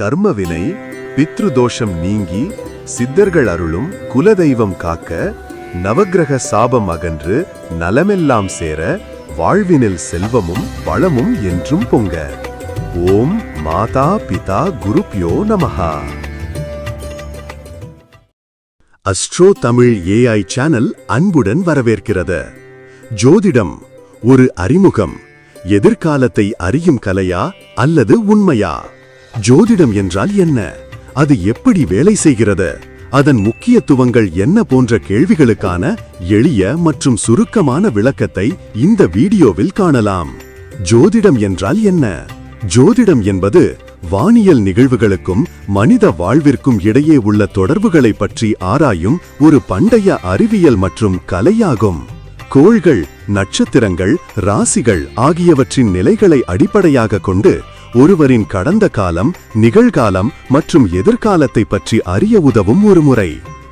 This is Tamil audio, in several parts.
கர்மவினை பித்ருதோஷம் நீங்கி சித்தர்கள் அருளும் குலதெய்வம் காக்க நவக்கிரக சாபம் அகன்று நலமெல்லாம் சேர வாழ்வினில் செல்வமும் வளமும் என்றும் பொங்க. ஓம் மாதா பிதா குருப்யோ நமஹா. அஸ்ட்ரோ தமிழ் ஏஐ சேனல் அன்புடன் வரவேற்கிறது. ஜோதிடம் ஒரு அறிமுகம். எதிர்காலத்தை அறியும் கலையா அல்லது உண்மையா? ஜோதிடம் என்றால் என்ன? அது எப்படி வேலை செய்கிறது? அதன் முக்கியத்துவங்கள் என்ன போன்ற கேள்விகளுக்கான எளிய மற்றும் சுருக்கமான விளக்கத்தை இந்த வீடியோவில் காணலாம். ஜோதிடம் என்றால் என்ன? ஜோதிடம் என்பது வானியல் நிகழ்வுகளுக்கும் மனித வாழ்விற்கும் இடையே உள்ள தொடர்புகளை பற்றி ஆராயும் ஒரு பண்டைய அறிவியல் மற்றும் கலையாகும். கோள்கள் நட்சத்திரங்கள் ராசிகள் ஆகியவற்றின் நிலைகளை அடிப்படையாக கொண்டு ஒருவரின் கடந்த காலம் நிகழ்காலம் மற்றும் எதிர்காலத்தை பற்றி அறிய உதவும் ஒரு முறை.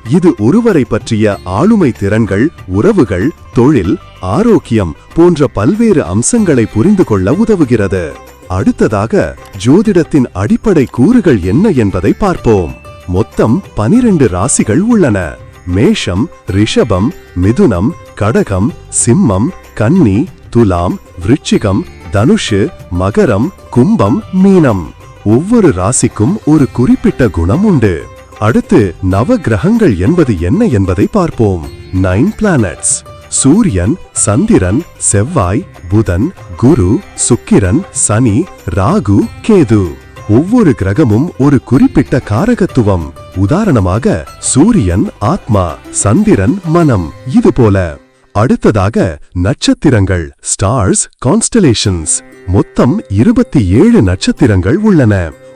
இது ஒருவரை பற்றிய ஆளுமை திறன்கள் உறவுகள் தொழில் ஆரோக்கியம் போன்ற பல்வேறு அம்சங்களை புரிந்து கொள்ள உதவுகிறது. அடுத்ததாக ஜோதிடத்தின் அடிப்படை கூறுகள் என்ன என்பதை பார்ப்போம். மொத்தம் பனிரெண்டு ராசிகள் உள்ளன. மேஷம் ரிஷபம் மிதுனம் கடகம் சிம்மம் கன்னி துலாம் விருச்சிகம் தனுஷு மகரம் கும்பம் மீனம். ஒவ்வொரு ராசிக்கும் ஒரு குறிப்பிட்ட குணம் உண்டு. அடுத்து நவ கிரகங்கள் என்பது என்ன என்பதை பார்ப்போம். நைன் பிளானட்ஸ் சூரியன் சந்திரன் செவ்வாய் புதன் குரு சுக்கிரன் சனி ராகு கேது. ஒவ்வொரு கிரகமும் ஒரு குறிப்பிட்ட காரகத்துவம். உதாரணமாக சூரியன் ஆத்மா சந்திரன் மனம். இது போல. அடுத்ததாக நட்சத்திரங்கள் ஸ்டார்ஸ் கான்ஸ்டலேஷன்ஸ் மொத்தம் இருபத்தி ஏழு நட்சத்திரங்கள் உள்ளன.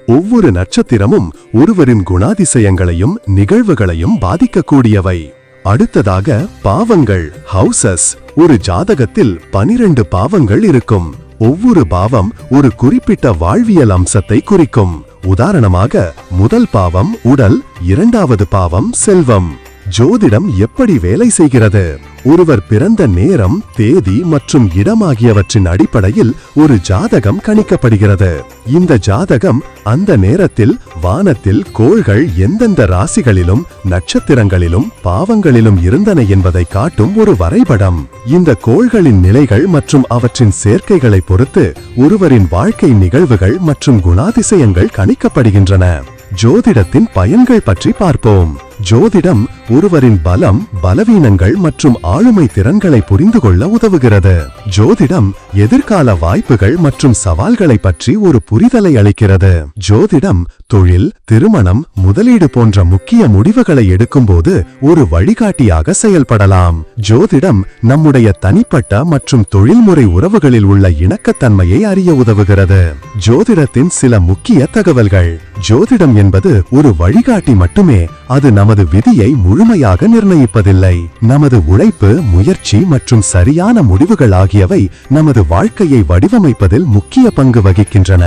ஒவ்வொரு நட்சத்திரமும் ஒருவரின் குணாதிசயங்களையும் நிகழ்வுகளையும் பாதிக்கக்கூடியவை. அடுத்ததாக பாவங்கள் ஹவுசஸ் ஒரு ஜாதகத்தில் பனிரெண்டு பாவங்கள் இருக்கும். ஒவ்வொரு பாவம் ஒரு குறிப்பிட்ட வாழ்வியல் அம்சத்தை குறிக்கும். உதாரணமாக முதல் பாவம் உடல் இரண்டாவது பாவம் செல்வம். ஜோதிடம் எப்படி வேலை செய்கிறது? ஒருவர் பிறந்த நேரம் தேதி மற்றும் இடம் ஆகியவற்றின் அடிப்படையில் ஒரு ஜாதகம் கணிக்கப்படுகிறது. இந்த ஜாதகம் அந்த நேரத்தில் வானத்தில் கோள்கள் எந்தெந்த ராசிகளிலும் நட்சத்திரங்களிலும் பாவங்களிலும் இருந்தன என்பதை காட்டும் ஒரு வரைபடம். இந்த கோள்களின் நிலைகள் மற்றும் அவற்றின் சேர்க்கைகளை பொறுத்து ஒருவரின் வாழ்க்கை நிகழ்வுகள் மற்றும் குணாதிசயங்கள் கணிக்கப்படுகின்றன. ஜோதிடத்தின் பயன்கள் பற்றி பார்ப்போம். ஜோதிடம் ஒருவரின் பலம் பலவீனங்கள் மற்றும் ஆளுமை திறன்களை புரிந்து கொள்ள உதவுகிறது. ஜோதிடம் எதிர்கால வாய்ப்புகள் மற்றும் சவால்களை பற்றி ஒரு புரிதலை அளிக்கிறது. ஜோதிடம் தொழில் திருமணம் முதலீடு போன்ற முக்கிய முடிவுகளை எடுக்கும்போது ஒரு வழிகாட்டியாக செயல்படலாம். ஜோதிடம் நம்முடைய தனிப்பட்ட மற்றும் தொழில்முறை உறவுகளில் உள்ள இணக்கத்தன்மையை அறிய உதவுகிறது. ஜோதிடத்தின் சில முக்கிய தகவல்கள். ஜோதிடம் என்பது ஒரு வழிகாட்டி மட்டுமே அது நம் நமது விதியை முழுமையாக நிர்ணயிப்பதில்லை. நமது உழைப்பு முயற்சி மற்றும் சரியான முடிவுகள் ஆகியவை நமது வாழ்க்கையை வடிவமைப்பதில் முக்கிய பங்கு வகிக்கின்றன.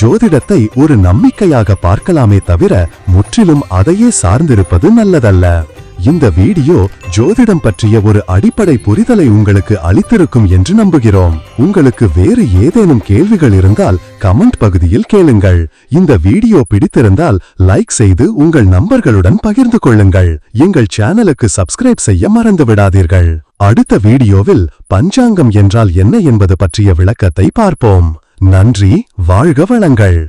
ஜோதிடத்தை ஒரு நம்பிக்கையாக பார்க்கலாமே தவிர முற்றிலும் அதையே சார்ந்திருப்பது நல்லதல்ல. இந்த வீடியோ ஜோதிடம் பற்றிய ஒரு அடிப்படை புரிதலை உங்களுக்கு அளித்திருக்கும் என்று நம்புகிறோம். உங்களுக்கு வேறு ஏதேனும் கேள்விகள் இருந்தால் கமெண்ட் பகுதியில் கேளுங்கள். இந்த வீடியோ பிடித்திருந்தால் லைக் செய்து உங்கள் நம்பர்களுடன் பகிர்ந்து கொள்ளுங்கள். எங்கள் சேனலுக்கு சப்ஸ்கிரைப் செய்ய மறந்து விடாதீர்கள். அடுத்த வீடியோவில் பஞ்சாங்கம் என்றால் என்ன என்பது பற்றிய விளக்கத்தை பார்ப்போம். நன்றி வாழ்க வளங்கள்.